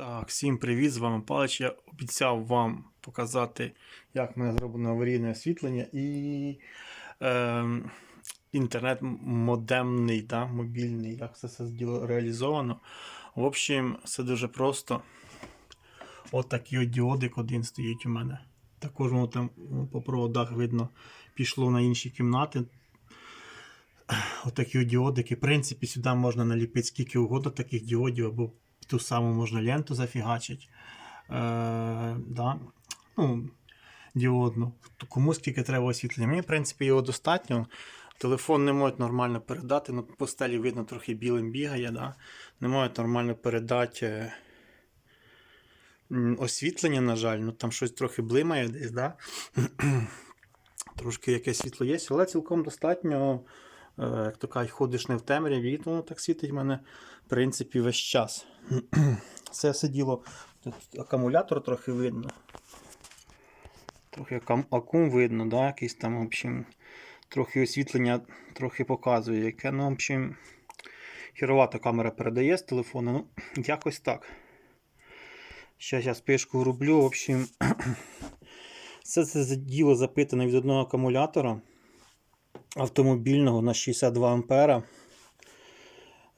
Так, всім привіт, з вами Палич. Я обіцяв вам показати, як в мене зроблено аварійне освітлення і е, інтернет модемний, да, мобільний, як це все реалізовано. В общем, все дуже просто. От такий от діодик один стоїть у мене. Також воно там ну, по проводах видно пішло на інші кімнати. Отакі от діодики. В принципі, сюди можна наліпити скільки угодно таких діодів, або ту саму можна ленту зафігачити. Е, да. ну, діодну. То Кому скільки треба освітлення. Мені, в принципі, його достатньо. Телефон не можуть нормально передати. Ну, по видно, трохи білим бігає. Да? Не можуть нормально передати е, освітлення, на жаль. Ну, там щось трохи блимає десь. Да? Трошки якесь світло є, але цілком достатньо. Е, Як то кажуть, ходиш не в темряві, і воно так світить в мене, в принципі, весь час. Це все діло. Тут акумулятор трохи видно. Трохи акум, видно, да? якийсь там, в общем, трохи освітлення трохи показує, яке, ну, в общем, хіровата камера передає з телефону. Ну, якось так. Зараз я спишку роблю. В общем, все це діло запитане від одного акумулятора автомобільного на 62 ампера.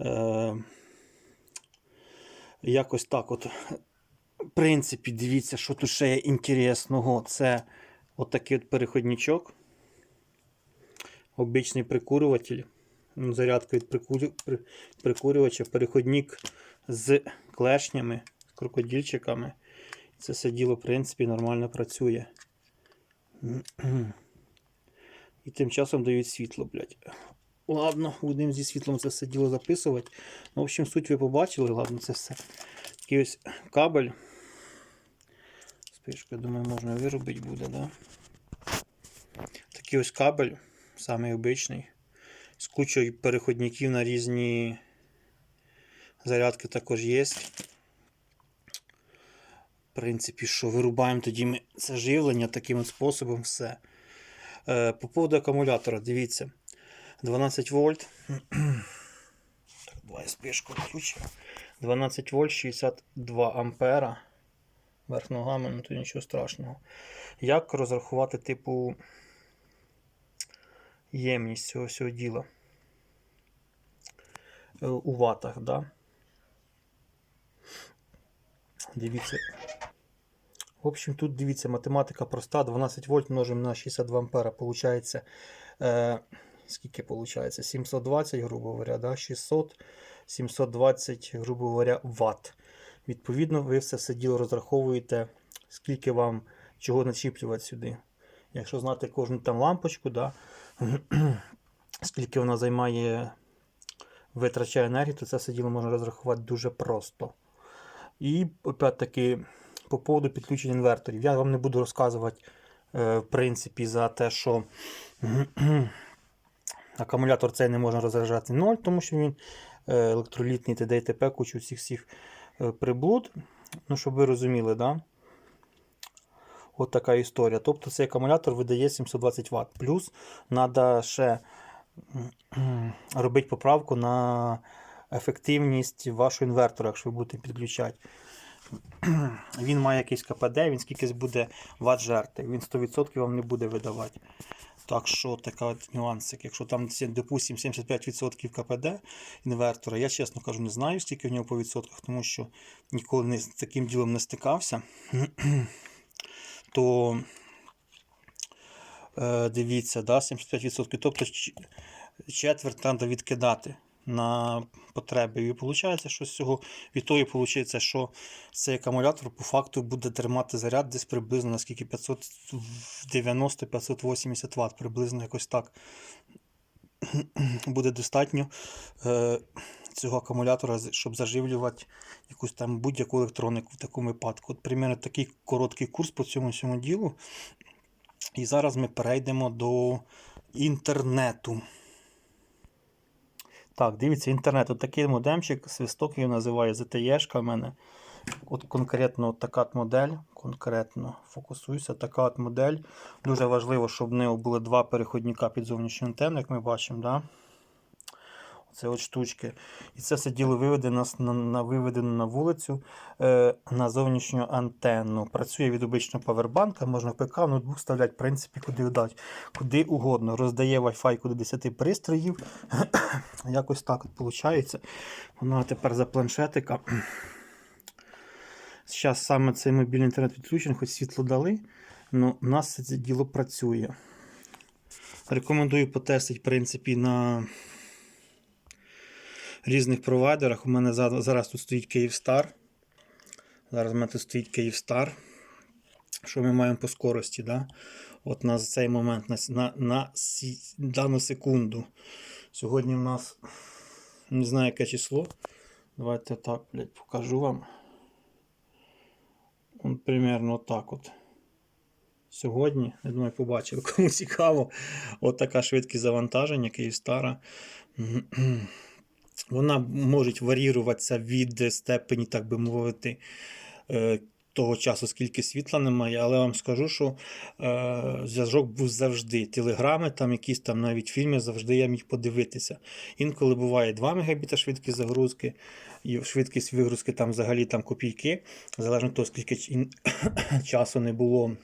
Е, якось так от. В принципі, дивіться, що тут ще є інтересного. Це отакий от переходничок. Обичний прикурюватель. Ну, Зарядка від прикурю... прикурювача, переходник з клешнями, з крокодильчиками. Це все діло, в принципі, нормально працює. І тим часом дають світло, блядь. Ладно, будемо зі світлом це все діло записувати. Ну, в общем, суть ви побачили, ладно, це все. Такий ось кабель. Спишку, я думаю, можна виробити буде, да? Такий ось кабель, самий обичний. З кучою переходників на різні зарядки також є. В принципі, що вирубаємо тоді ми це живлення таким от способом все. Е, По поводу акумулятора, дивіться. 12 вольт. Так, давай спишку включу. 12 вольт 62 ампера. Верх ногами, ну то нічого страшного. Як розрахувати, типу, ємність цього всього діла? Е, У ватах, да? Дивіться. В общем, тут дивіться, математика проста. 12 вольт множимо на 62 ампера. Получається, е, скільки получається? 720, грубо говоря, да? 600, 720, грубо говоря, ватт. Відповідно, ви все це діло розраховуєте, скільки вам чого начіплювати сюди. Якщо знати кожну там лампочку, да? скільки вона займає, витрачає енергію, то це все діло можна розрахувати дуже просто. І опять-таки по поводу підключення інверторів. Я вам не буду розказувати, е, в принципі, за те, що акумулятор цей не можна розряджати 0, тому що він е, електролітний ТД і ТП, кучу всіх всіх е, приблуд. Ну, щоб ви розуміли, да? От така історія. Тобто цей акумулятор видає 720 Вт. Плюс треба ще робити поправку на ефективність вашого інвертора, якщо ви будете підключати. Він має якийсь КПД, він скільки буде жерти. Він 100% вам не буде видавати. Так що така от нюансик. Якщо там, допустимо, 75% КПД інвертора, я чесно кажу, не знаю, скільки в нього по відсотках, тому що ніколи не, з таким ділом не стикався. То е, дивіться, да, 75%. Тобто четверть треба відкидати на потреби. І виходить, що з цього від того виходить, що цей акумулятор по факту буде тримати заряд десь приблизно наскільки 590-580 Вт, приблизно якось так. Буде достатньо е, цього акумулятора, щоб заживлювати якусь там будь-яку електронику в такому випадку. От, примерно, такий короткий курс по цьому всьому ділу. І зараз ми перейдемо до інтернету. Так, дивіться, інтернет. От такий модемчик, свисток його називає ZTE-шка в мене. От конкретно от така от модель. Конкретно фокусуюся, така от модель. Дуже важливо, щоб в нього були два переходника під зовнішню антенну, як ми бачимо. Да? Це от штучки. І це все діло виведено на, на, виведено на вулицю е, на зовнішню антенну. Працює від обичного павербанка, можна в ПК, ноутбук вставляти, в принципі, куди вдать, куди угодно. Роздає Wi-Fi до 10 пристроїв. Якось так от виходить. Воно тепер за планшетика. Зараз саме цей мобільний інтернет відключений, хоч світло дали, але у нас це діло працює. Рекомендую потестити, в принципі, на різних провайдерах. У мене зараз тут стоїть Київстар. Зараз у мене тут стоїть Київстар. Що ми маємо по скорості? Да? От на цей момент, на, на, на сі- дану секунду. Сьогодні у нас не знаю яке число. Давайте так, блядь, покажу вам. От примерно так от. Сьогодні, я думаю, побачили, кому цікаво. От така швидкість завантаження Київстара. Вона може варіруватися від степені, так би мовити, е, того часу, скільки світла немає, але вам скажу, що е, зв'язок був завжди. Телеграми, там якісь там навіть фільми завжди я міг подивитися. Інколи буває 2 Мбіта швидкість загрузки, і швидкість вигрузки там взагалі там копійки, залежно від того, скільки часу не було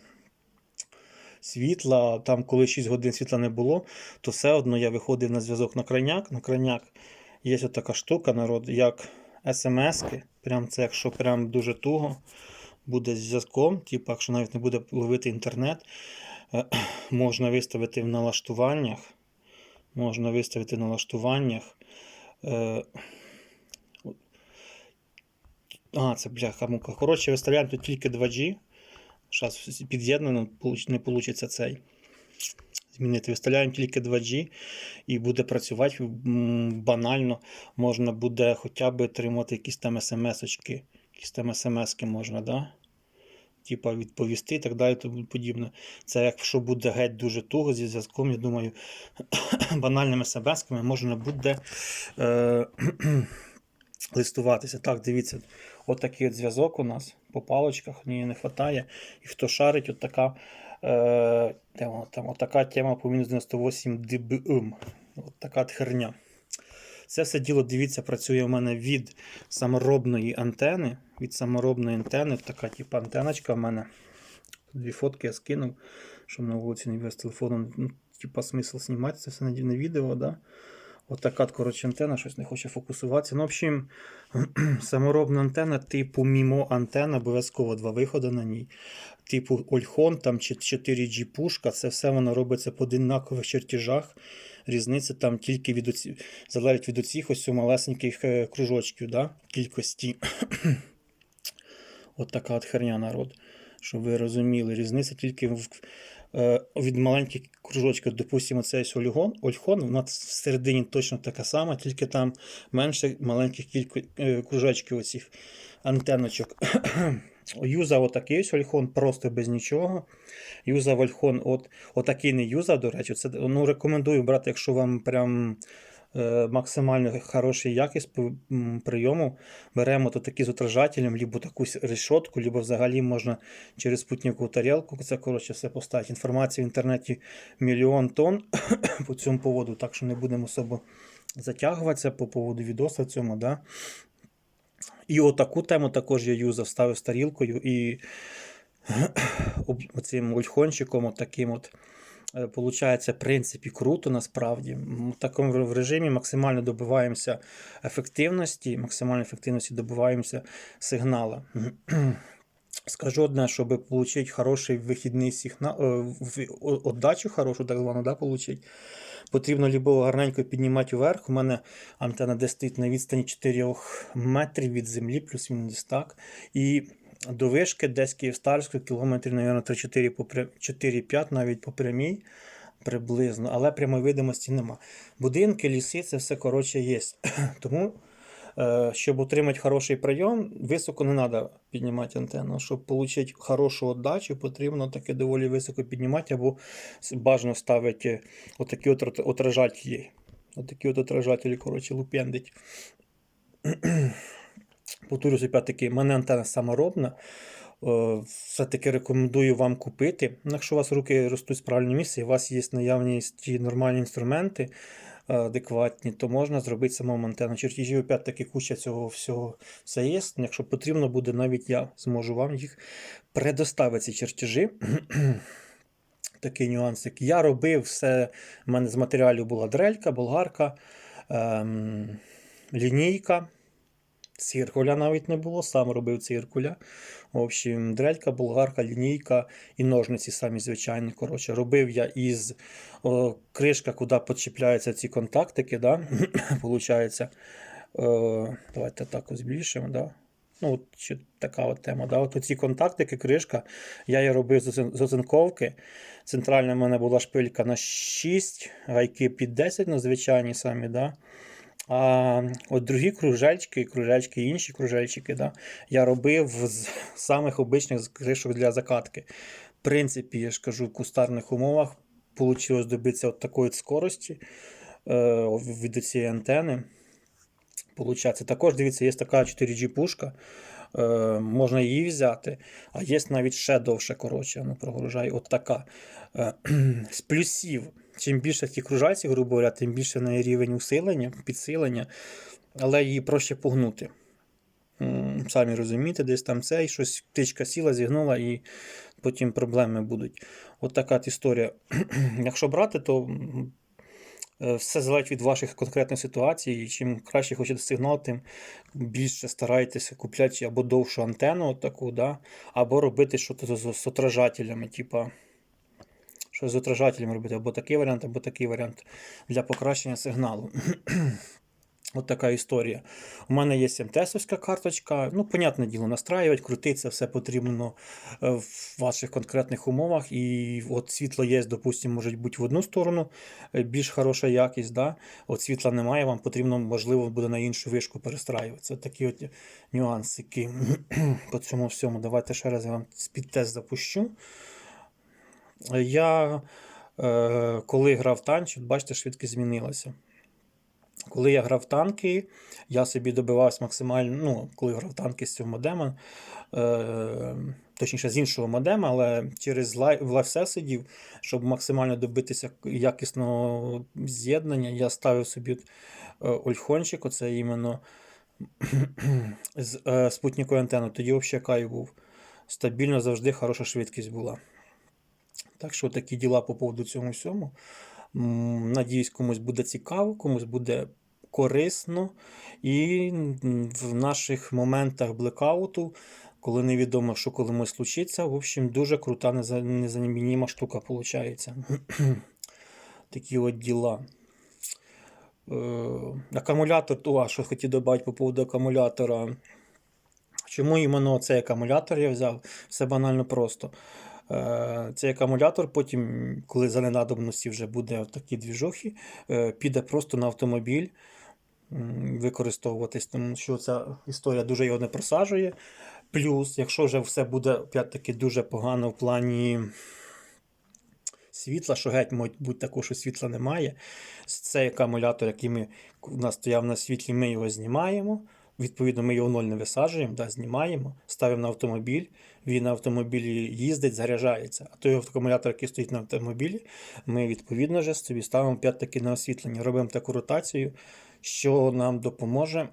світла, там коли 6 годин світла не було, то все одно я виходив на зв'язок на крайняк. На крайняк є така штука, народ, як смс-ки. Прям це, якщо прям дуже туго буде з зв'язком, типу, якщо навіть не буде ловити інтернет, е, можна виставити в налаштуваннях. Можна виставити в налаштуваннях. е, А, це бляха мука. Коротше, виставляємо тут тільки 2G. Зараз під'єднано, не вийде цей. Змінити. Виставляємо тільки 2G і буде працювати банально. Можна буде хоча б отримати якісь там смс-очки. Якісь там смс-ки можна, да? Типа відповісти і так далі, тому подібне. Це якщо буде геть дуже туго зі зв'язком, я думаю, банальними смс-ками можна буде е- листуватися. Так, дивіться, отакий от зв'язок у нас по палочках, мені не вистачає. І хто шарить, от така, е, там, от така тема по мінус 98 дБм. От така херня. Це все діло, дивіться, працює у мене від саморобної антени. Від саморобної антени, така типу антеночка в мене. Дві фотки я скинув, щоб на вулиці не без телефоном. Ну, типа смисл знімати це все на відео, да? От така, коротше, антена, щось не хоче фокусуватися. Ну, в общем, саморобна антена, типу мімо антена, обов'язково два виходи на ній. Типу Ольхон там чи 4G пушка, це все воно робиться по одинакових чертежах. Різниця там тільки від оці... залежить від оцих ось малесеньких е, кружочків, да? кількості. От така от херня народ. Щоб ви розуміли, різниця тільки в, від маленьких кружочків. Допустимо, цей Ольхон, Ольхон, вона всередині точно така сама, тільки там менше маленьких кілько, е, кружочків оцих антеночок. Юзав отакий Ольхон, просто без нічого. Юзав Ольхон, от, отакий не юзав, до речі. Це, ну, рекомендую брати, якщо вам прям е, максимально хороший якість прийому. Беремо то такі з отражателем, либо таку решетку, либо взагалі можна через спутникову тарілку. Це коротше все поставити. Інформації в інтернеті мільйон тонн по цьому поводу, так що не будемо особо затягуватися по поводу відоса цьому. Да? І отаку тему також я юзав, ставив тарілкою і оцим ольхончиком, отаким от. Е, Получається, в принципі, круто насправді. В такому режимі максимально добиваємося ефективності, максимально ефективності добиваємося сигнала. Скажу одне, щоб отримати хороший вихідний сигнал, е, отдачу хорошу, так звану, да, получить, потрібно лібо гарненько піднімати вверх. У мене антенна десь стоїть на відстані 4 метрів від землі, плюс-мінус так. І до вишки десь Київстарської кілометрів, мабуть, 3-4 по пря- 4-5 навіть по прямій приблизно, але прямої видимості нема. Будинки, ліси, це все коротше є. Тому, е, щоб отримати хороший прийом, високо не треба піднімати антенну. Щоб отримати хорошу віддачу, потрібно таке доволі високо піднімати, або бажано ставити отакі от отражателі. Отакі от отражателі, коротше, лупендить. Повторюсь, опять-таки, мене антенна саморобна. Е, Все-таки рекомендую вам купити. Якщо у вас руки ростуть з правильного місця, і у вас є наявність і нормальні інструменти, адекватні, то можна зробити самому антенну. Чертежі, опять-таки, куча цього всього все є. Якщо потрібно буде, навіть я зможу вам їх предоставити, ці чертежі. Такий нюансик. Я робив все. У мене з матеріалів була дрелька, болгарка, ем, лінійка. Циркуля навіть не було, сам робив циркуля. В общем, дрелька, болгарка, лінійка і ножниці самі звичайні. Коротше, робив я із о, кришка, куди підчіпляються ці контактики. Да? Получається. О, давайте так ось збільшимо. Да? Ну, чи така от тема. Да? От ці контактики, кришка, я її робив з оцинковки. Центральна в мене була шпилька на 6, гайки під 10 на звичайні самі. Да? А от другі кружечки, кружечки, інші кружечки, да, я робив з самих обичних кришок для закатки. В принципі, я ж кажу, в кустарних умовах вийшло добитися от такої скорості е, від цієї антени. Получається. Також дивіться, є така 4G пушка. Е, можна її взяти, а є навіть ще довше, коротше, ну, прогружай, от така. Е, з плюсів, чим більше ті кружальці, грубо говоря, тим більше неї рівень усилення, підсилення, але її проще погнути. Самі розумієте, десь там цей, щось птичка сіла, зігнула і потім проблеми будуть. От така історія. Якщо брати, то е, все залежить від ваших конкретних ситуацій. І чим краще хочете сигнал, тим більше старайтеся купляти або довшу антенну, таку, да? або робити щось з отражателями, типа. Що з отражателями робити, або такий варіант, або такий варіант для покращення сигналу. От така історія. У мене є МТСовська карточка. Ну, понятне діло, настраювати, крутити це все потрібно е, в ваших конкретних умовах. І от світло є, допустимо, може бути в одну сторону е, більш хороша якість. Да? От світла немає, вам потрібно, можливо, буде на іншу вишку перестраюватися. Такі от нюансики по цьому всьому. Давайте ще раз я вам спідтест запущу. Я е, коли грав танчик, бачите, швидкість змінилася. Коли я грав танки, я собі добивався максимально, ну, коли грав танки з цього модема, е, точніше з іншого модема, але через лай, в щоб максимально добитися якісного з'єднання, я ставив собі е, ольхончик, оце іменно з е, спутниковою антеною. Тоді взагалі кайф був. Стабільно завжди хороша швидкість була. Так що такі діла по поводу цьому всьому. Надіюсь, комусь буде цікаво, комусь буде корисно. І в наших моментах блекауту, коли невідомо, що колимось случиться, в общем, дуже крута неза- незамініма штука виходить. Такі от діла. Е, акумулятор, то, а що хотів додати по поводу акумулятора. Чому іменно цей акумулятор я взяв? Все банально просто. Е, Цей акумулятор потім, коли за ненадобності вже буде в такій двіжухі, е, піде просто на автомобіль використовуватись, тому що ця історія дуже його не просаджує. Плюс, якщо вже все буде опять-таки дуже погано в плані світла, що геть, мабуть, такого, що світла немає. Цей акумулятор, який ми, у нас стояв на світлі, ми його знімаємо. Відповідно, ми його ноль не висаджуємо, да, знімаємо, ставимо на автомобіль. Він на автомобілі їздить, заряджається. А той акумулятор, який стоїть на автомобілі, ми відповідно вже собі ставимо п'ять-таки на освітлення. Робимо таку ротацію, що нам допоможе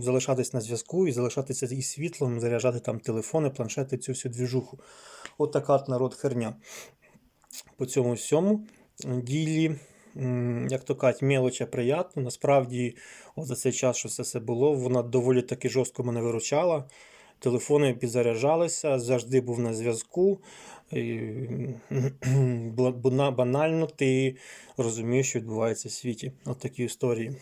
залишатись на зв'язку і залишатися із світлом, заряджати там телефони, планшети, цю всю двіжуху. От така от народ херня. По цьому всьому ділі, як то кажуть, мелоча приятно. Насправді, от за цей час, що це все було, вона доволі таки жорстко мене виручала. Телефони підзаряджалися, завжди був на зв'язку. Банально ти розумієш, що відбувається в світі. От такі історії.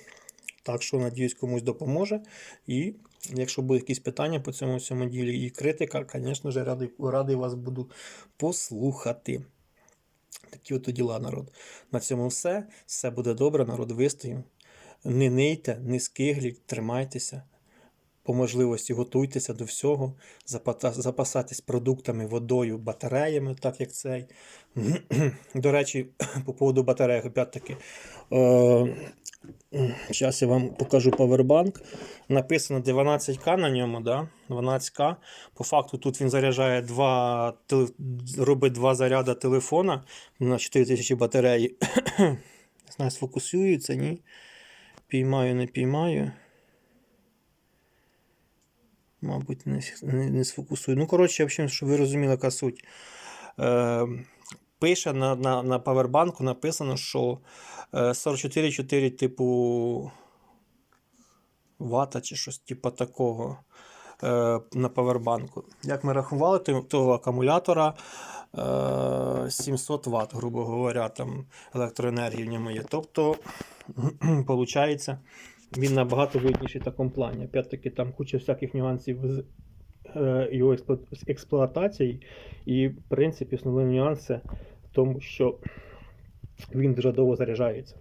Так що, надіюсь, комусь допоможе. І якщо будуть якісь питання по цьому всьому ділі і критика, звісно ж, радий, радий вас буду послухати. Такі от діла, народ. На цьому все. Все буде добре, народ вистоїм. Не нийте, не скигліть, тримайтеся. По можливості готуйтеся до всього, запасайтесь продуктами, водою, батареями, так як цей. До речі, по поводу батареї, опять-таки. Е, Зараз я вам покажу павербанк. Написано 12К на ньому, да? 12К. По факту тут він заряджає два, робить два заряди телефона на 4000 батареї. знаю, сфокусується, ні. Піймаю, не піймаю. Мабуть, не, не, сфокусую. Ну, коротше, в общем, щоб ви розуміли, яка суть. Е, пише на, на, на павербанку написано, що е, 44,4 типу вата чи щось типу такого е, на павербанку. Як ми рахували, то- того акумулятора е, 700 Вт, грубо говоря, там електроенергії в ньому є. Тобто, виходить, він набагато вигідніший в такому плані. Опять-таки, там куча всяких нюансів з е, його експлуатації. І, в принципі, основний нюанс в тому, що він дуже довго заряджається.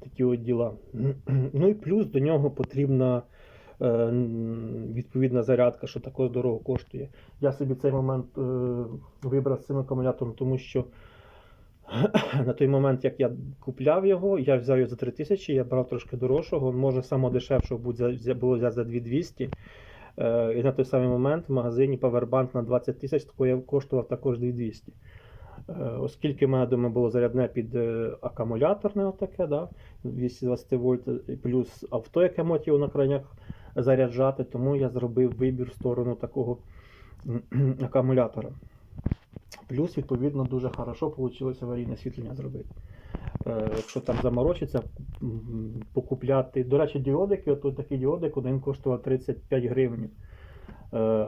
Такі от діла. Ну і плюс до нього потрібна е, відповідна зарядка, що також дорого коштує. Я собі цей момент е, вибрав з цим акумулятором, тому що на той момент, як я купляв його, я взяв його за 3000, я брав трошки дорожчого, може само дешевшого було взяти за 2200. Е, І на той самий момент в магазині Powerbank на 20 тисяч такий коштував також 2200. Е, Оскільки в мене дома було зарядне під е, акумуляторне, отаке, да, 220 вольт, плюс авто, яке його на крайнях заряджати, тому я зробив вибір в сторону такого акумулятора. Плюс, відповідно, дуже хорошо вийшло аварійне освітлення зробити. Е, Якщо там заморочиться, покупляти. До речі, діодики, от такий діодик, один коштував 35 гривень. Е,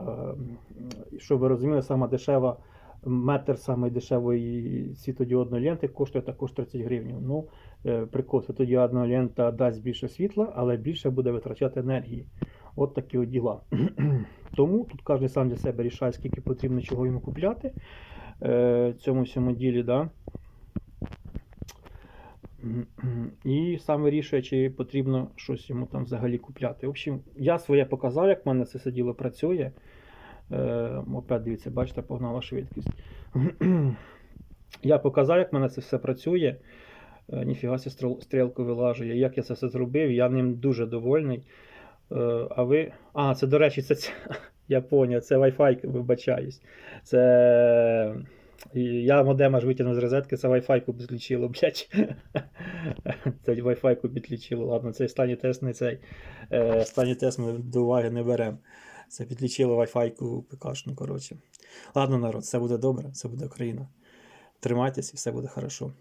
Щоб ви розуміли, сама дешева метр самої дешевої світодіодної ленти коштує також 30 гривень. Ну, е, прикол, світодіодна лента дасть більше світла, але більше буде витрачати енергії. От такі от діла. Тому тут кожен сам для себе рішає, скільки потрібно чого йому купляти цьому всьому ділі. Да? І сам вирішує, чи потрібно щось йому там взагалі купляти. В общем, я своє показав, як в мене це все діло працює. Е, опять дивіться, бачите, погнала швидкість. Я показав, як в мене це все працює. Е, Ніфіга стрілку вилажує. Як я це все зробив, я ним дуже довольний. Е, А ви. А, це, до речі, це, це... я поняв, це Wi-Fi, вибачаюсь. Це. Я модем аж витягнув з розетки, це Wi-Fi підключило, блядь. Це Wi-Fi підключило. Ладно, цей останній тест не цей. Е, Останній тест ми до уваги не беремо. Це підключило Wi-Fi ПКшну, коротше. Ладно, народ, все буде добре, все буде Україна. Тримайтесь і все буде хорошо.